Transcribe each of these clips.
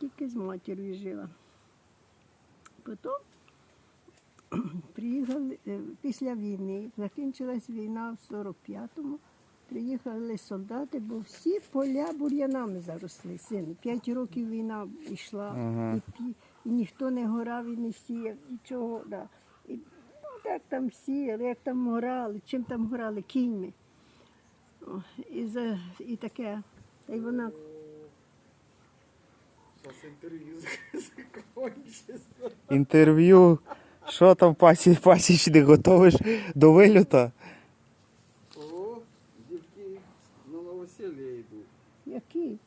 Тільки з матір'ю жила. Потім приїхали е, після війни, закінчилась війна в 45-му. Приїхали солдати, бо всі поля бур'янами заросли. Син. П'ять років війна йшла, Ага. і, і ніхто не горав і не сіяв, нічого. Да. І, ну, як там сіяли, як там горали, чим там горали, кіньми. О, і, за, і таке. Та й вона Інтерв'ю. Що там пасі, пасічник готовиш до вильота? О, девки на новоселье идут. які?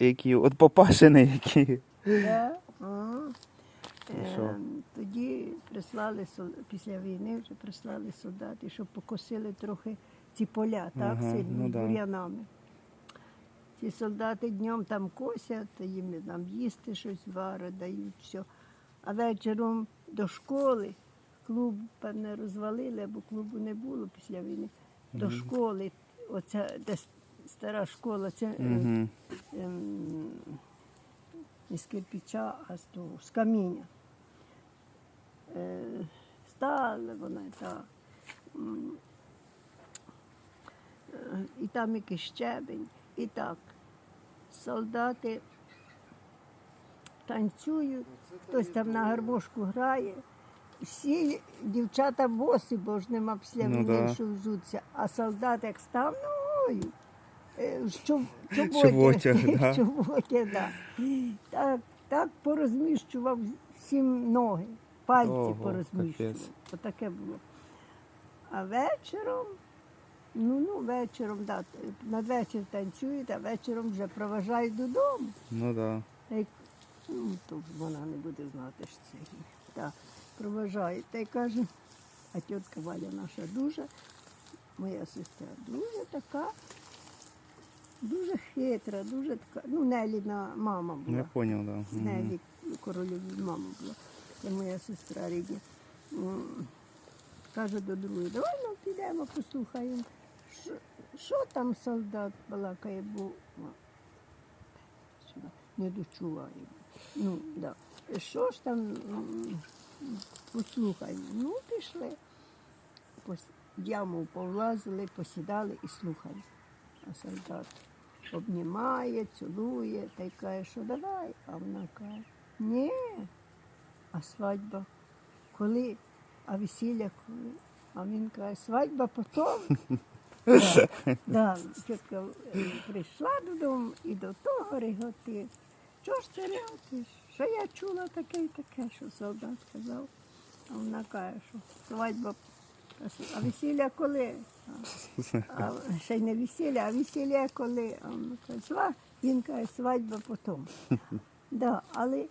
Які? От папашини які. Да? А. І що? Е, Тоді прислали після війни вже прислали солдати, щоб покосили трохи ці поля, так, Ага, сильно ну да. Ці солдати днем там косять, їм там їсти щось варять, дають все. А вечором до школи клуб, певне, розвалили, бо клубу не було після війни. До школи, оця де стара школа, це ем, не з кирпича, а з того, з каміння. Е, стала вона та. м, е, І там якийсь щебень. І так, солдати танцюють, хтось там на гармошку грає. Всі дівчата босі, бо ж нема після Ну да. що взуться. А солдат як став ногою, да. Так, так порозміщував всім ноги, пальці Ого, порозміщував. Отаке було. А вечором, ну ну вечором, да, надвечір танцюють, а вечором вже проважають додому. Ну да. Та й, ну, то вона не буде знати, що це гріх. Так, проважає. Та й каже, а тітка Валя наша дуже, моя сестра, дуже така, дуже хитра, дуже така, ну, Неліна мама Ну, я була. понял, да. Нелі королеві мама була. Це моя сестра рідня. Каже до другої, давай ну підемо, послухаємо. Що, там солдат балакає, бо не дочуває. Ну, да. Що ж там послухаємо? Ну, пішли. Пос- яму повлазили, посідали і слухають. А солдат обнімає, цілує та й каже, що давай. А вона каже, ні, а свадьба коли? А весілля коли? А він каже, свадьба потім. Да, да, тітка е, прийшла додому і до того реготи. Що ж ти реготиш? Що я чула таке і таке, що солдат сказав. А вона каже, що свадьба, а весілля коли? А, ще й не весілля, а весілля коли? А вона каже, він каже, свадьба потім. Да, але